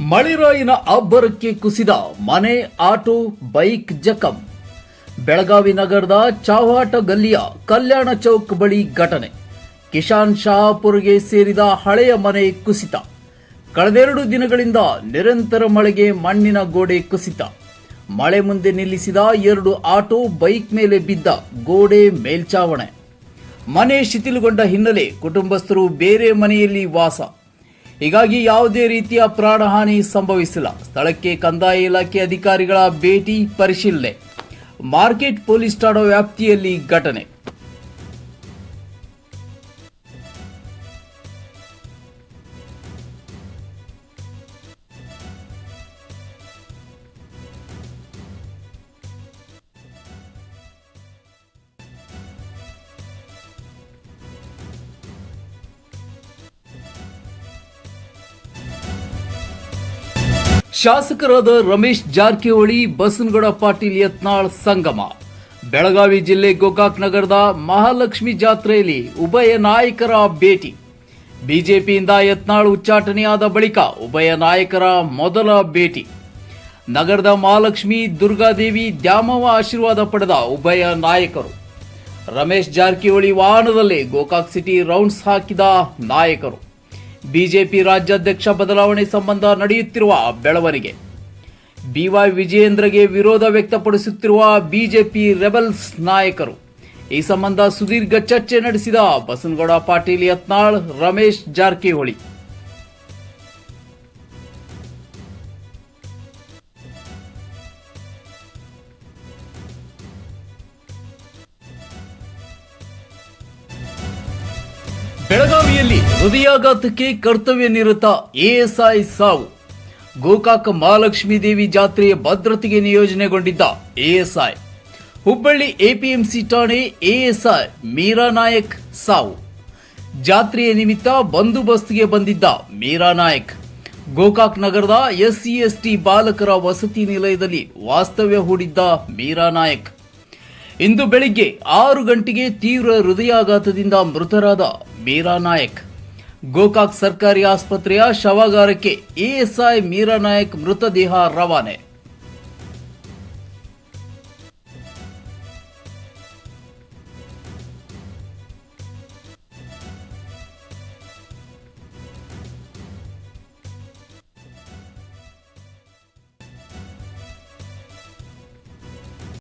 ಮಳಿರಾಯಿನ ಅಬ್ಬರಕ್ಕೆ ಕುಸಿದ ಮನೆ, auto, bike ಜಖಂ. Belagavi ನಗರದ ಚಾವಾಟ ಗಲ್ಲಿಯ ಕಲ್ಯಾಣ ಚೌಕ್ ಬಳಿ ಘಟನೆ. ಕಿಶಾನ್ ಶಹಾಪುರ್ಗೆ ಸೇರಿದ ಹಳೆಯ ಮನೆ ಕುಸಿತ. ಕಳೆದೆರಡು ದಿನಗಳಿಂದ ನಿರಂತರ ಮಳೆಗೆ ಮಣ್ಣಿನ ಗೋಡೆ ಕುಸಿತ. ಮಳೆ ಮುಂದೆ ನಿಲ್ಲಿಸಿದ ಎರಡು ಆಟೋ ಬೈಕ್ ಮೇಲೆ ಬಿದ್ದ ಗೋಡೆ ಮೇಲ್ಚಾವಣೆ. ಮನೆ ಶಿಥಿಲುಗೊಂಡ ಹಿನ್ನೆಲೆ ಕುಟುಂಬಸ್ಥರು ಬೇರೆ ಮನೆಯಲ್ಲಿ ವಾಸ. ಹೀಗಾಗಿ ಯಾವುದೇ ರೀತಿಯ ಪ್ರಾಣಹಾನಿ ಸಂಭವಿಸಿಲ್ಲ. ಸ್ಥಳಕ್ಕೆ ಕಂದಾಯ ಇಲಾಖೆ ಅಧಿಕಾರಿಗಳ ಭೇಟಿ ಪರಿಶೀಲನೆ. ಮಾರ್ಕೆಟ್ ಪೊಲೀಸ್ ಠಾಣಾ ವ್ಯಾಪ್ತಿಯಲ್ಲಿ ಘಟನೆ. ಶಾಸಕರಾದ ರಮೇಶ್ ಜಾರಕಿಹೊಳಿ, ಬಸನಗೌಡ ಪಾಟೀಲ್ ಯತ್ನಾಳ್ ಸಂಗಮ. ಬೆಳಗಾವಿ ಜಿಲ್ಲೆ ಗೋಕಾಕ್ ನಗರದ ಮಹಾಲಕ್ಷ್ಮಿ ಜಾತ್ರೆಯಲ್ಲಿ ಉಭಯ ನಾಯಕರ ಭೇಟಿ. ಬಿಜೆಪಿಯಿಂದ ಯತ್ನಾಳ್ ಉಚ್ಚಾಟನೆಯಾದ ಬಳಿಕ ಉಭಯ ನಾಯಕರ ಮೊದಲ ಭೇಟಿ. ನಗರದ ಮಹಾಲಕ್ಷ್ಮಿ ದುರ್ಗಾದೇವಿ ದ್ಯಾಮವ್ವ ಆಶೀರ್ವಾದ ಪಡೆದ ಉಭಯ ನಾಯಕರು. ರಮೇಶ್ ಜಾರಕಿಹೊಳಿ ವಾಹನದಲ್ಲಿ ಗೋಕಾಕ್ ಸಿಟಿ ರೌಂಡ್ಸ್ ಹಾಕಿದ ನಾಯಕರು. ಬಿಜೆಪಿ ರಾಜ್ಯಾಧ್ಯಕ್ಷ ಬದಲಾವಣೆ ಸಂಬಂಧ ನಡೆಯುತ್ತಿರುವ ಬೆಳವಣಿಗೆ. ಬಿವೈ ವಿಜಯೇಂದ್ರಗೆ ವಿರೋಧ ವ್ಯಕ್ತಪಡಿಸುತ್ತಿರುವ ಬಿಜೆಪಿ ರೆಬಲ್ಸ್ ನಾಯಕರು. ಈ ಸಂಬಂಧ ಸುದೀರ್ಘ ಚರ್ಚೆ ನಡೆಸಿದ ಬಸನಗೌಡ ಪಾಟೀಲ್ ಯತ್ನಾಳ್, ರಮೇಶ್ ಜಾರಕಿಹೊಳಿ. ಬೆಳಗಾವಿಯಲ್ಲಿ ಹೃದಯಾಘಾತಕ್ಕೆ ಕರ್ತವ್ಯ ನಿರತ ಎಎಸ್ಐ ಸಾವು. ಗೋಕಾಕ ಮಹಾಲಕ್ಷ್ಮೀ ದೇವಿ ಜಾತ್ರೆಯ ಭದ್ರತೆಗೆ ನಿಯೋಜನೆಗೊಂಡಿದ್ದ ಎಎಸ್ಐ. ಹುಬ್ಬಳ್ಳಿ ಎಪಿಎಂಸಿ ಠಾಣೆ ಎಎಸ್ಐ ಮೀರಾ ನಾಯಕ್ ಸಾವು. ಜಾತ್ರೆಯ ನಿಮಿತ್ತ ಬಂದೋಬಸ್ತ್ಗೆ ಬಂದಿದ್ದ ಮೀರಾ ನಾಯಕ್. ಗೋಕಾಕ್ ನಗರದ ಎಸ್ಸಿ ಎಸ್ಟಿ ಬಾಲಕರ ವಸತಿ ನಿಲಯದಲ್ಲಿ ವಾಸ್ತವ್ಯ ಹೂಡಿದ್ದ ಮೀರಾ ನಾಯಕ್. ಇಂದು ಬೆಳಿಗ್ಗೆ ಆರು ಗಂಟೆಗೆ ತೀವ್ರ ಹೃದಯಾಘಾತದಿಂದ ಮೃತರಾದ ಮೀರಾ ನಾಯಕ್. ಗೋಕಾಕ್ ಸರ್ಕಾರಿ ಆಸ್ಪತ್ರೆಯ ಶವಾಗಾರಕ್ಕೆ ಎಎಸ್ಐ ಮೀರಾ ನಾಯಕ್ ಮೃತದೇಹ ರವಾನೆ.